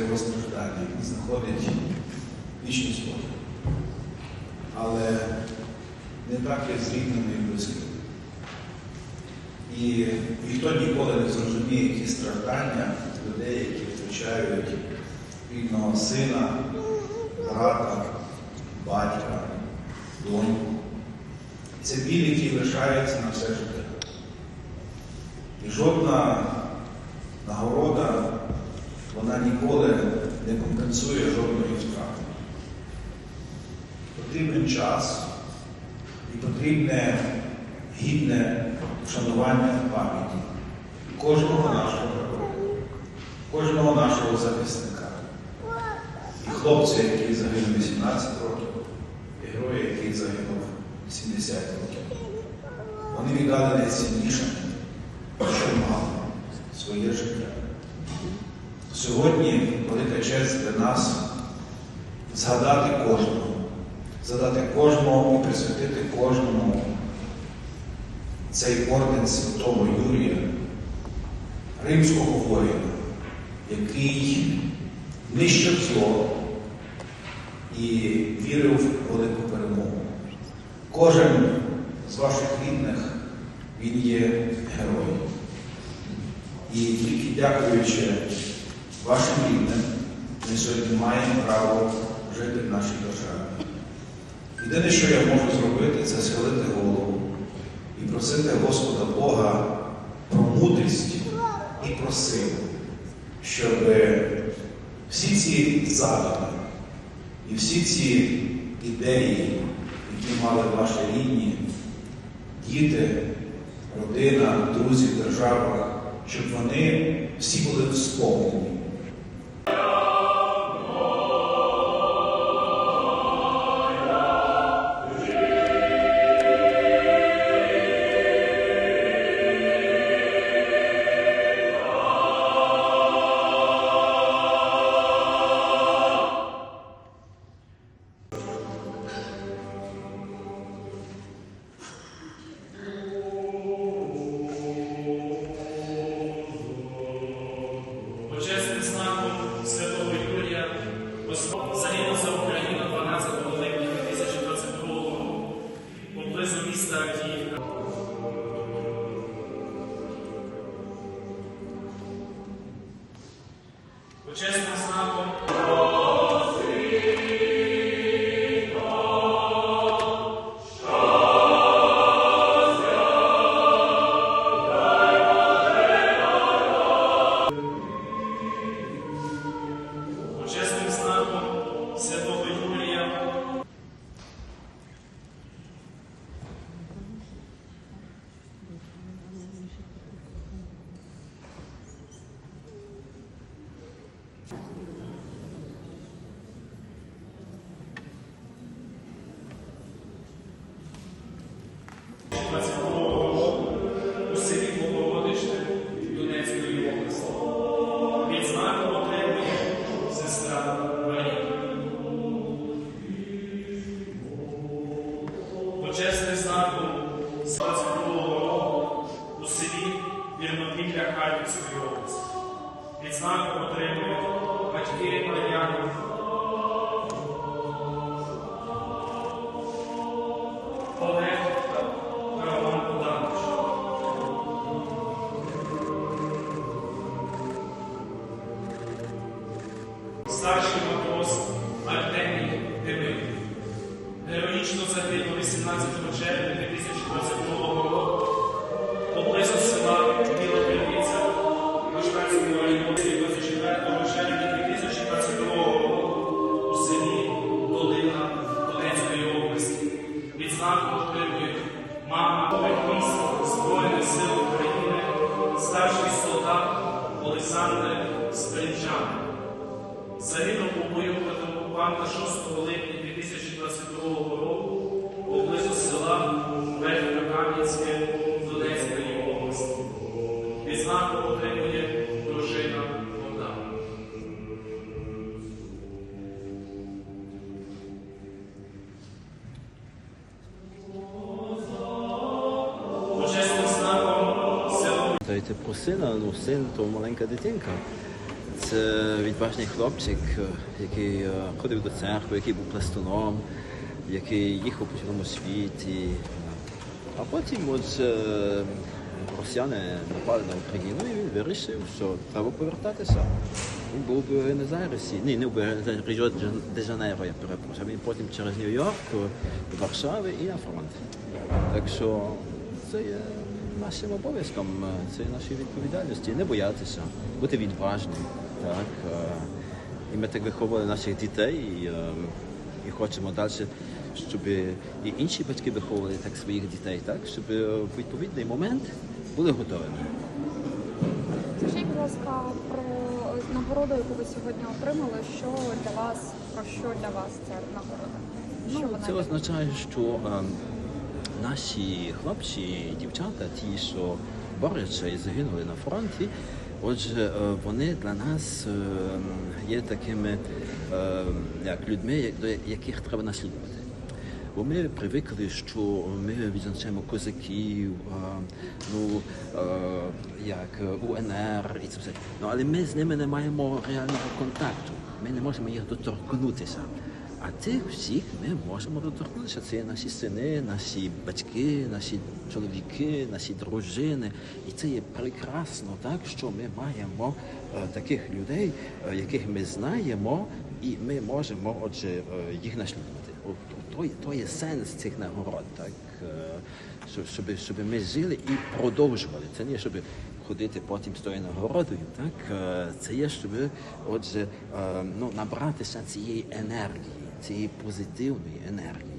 його страждання, він знаходить вічний спокій. Але не так як з рідними і близькими. І ніхто ніколи не зрозуміє ті страждання людей, які втрачають рідного сина, брата, батька, доньку. Це біль, який лишається на все життя. І жодна нагорода, вона ніколи не компенсує жодної втрати. Потрібен час і потрібне гідне вшанування пам'яті кожного нашого героя, кожного нашого захисника. І хлопця, який загинув 18 років, і героя, який загинув 70 років. Вони віддали найцінніше, що мали своє життя. Сьогодні велика честь для нас згадати кожного, згадати кожного і присвятити кожному цей орден Святого Юрія, римського воїна, який нищив зло і вірив в велику перемогу. Кожен з ваших рідних він є героєм. І тільки дякуючи вашим рідним, ми сьогодні маємо право жити в нашій державі. Єдине, що я можу зробити, це схилити голову і просити Господа Бога про мудрість і про силу, щоб всі ці задуми і всі ці ідеї, які мали ваші рідні, діти, родина, друзі, держава, щоб вони всі були сповнені. Senhor. 18 червня 2022 питаєте про сина, ну син то маленька дитинка. Це відважний хлопчик, е, який е, ходив до церкви, який був пластуном, який їхав по цілому світі. А потім от, е, росіяни напали на Україну і він вирішив, що треба повертатися. Він був у Буенос-Айресі. Ні, не в Ріо де Жанейро, я перепрошую. Він потім через Нью-Йорк, Варшави і на фронт. Так що це є нашим обов'язком, це є нашою відповідальності. Не боятися, бути відважним. Так? е, І ми так виховували наших дітей і, е, і хочемо далі, щоб і інші батьки виховували так своїх дітей, так? щоб е, в відповідний момент були готовими. Скажіть, будь ласка, про нагороду, яку ви сьогодні отримали. Що для вас, про що для вас ця нагорода? Що Ну, вона це означає, що наші хлопці дівчата, ті, що борються і загинули на фронті, отже, е, вони для нас е, є такими е, як людьми, до яких треба наслідувати. Бо ми привикли, що ми відзначаємо козаків, ну як УНР і це все. Ну але ми з ними не маємо реального контакту. Ми не можемо їх доторкнутися. А тих всіх ми можемо доторкнутися. Це наші сини, наші батьки, наші чоловіки, наші дружини. І це є прекрасно, так що ми маємо е, таких людей, е, яких ми знаємо, і ми можемо отже е, їх наслідувати. То, то є сенс цих нагород, так е, щоб, щоб ми жили і продовжували. Це не щоб ходити потім з тою нагородою, так е, це є, щоб отже е, ну, набратися цієї енергії, цієї позитивної енергії.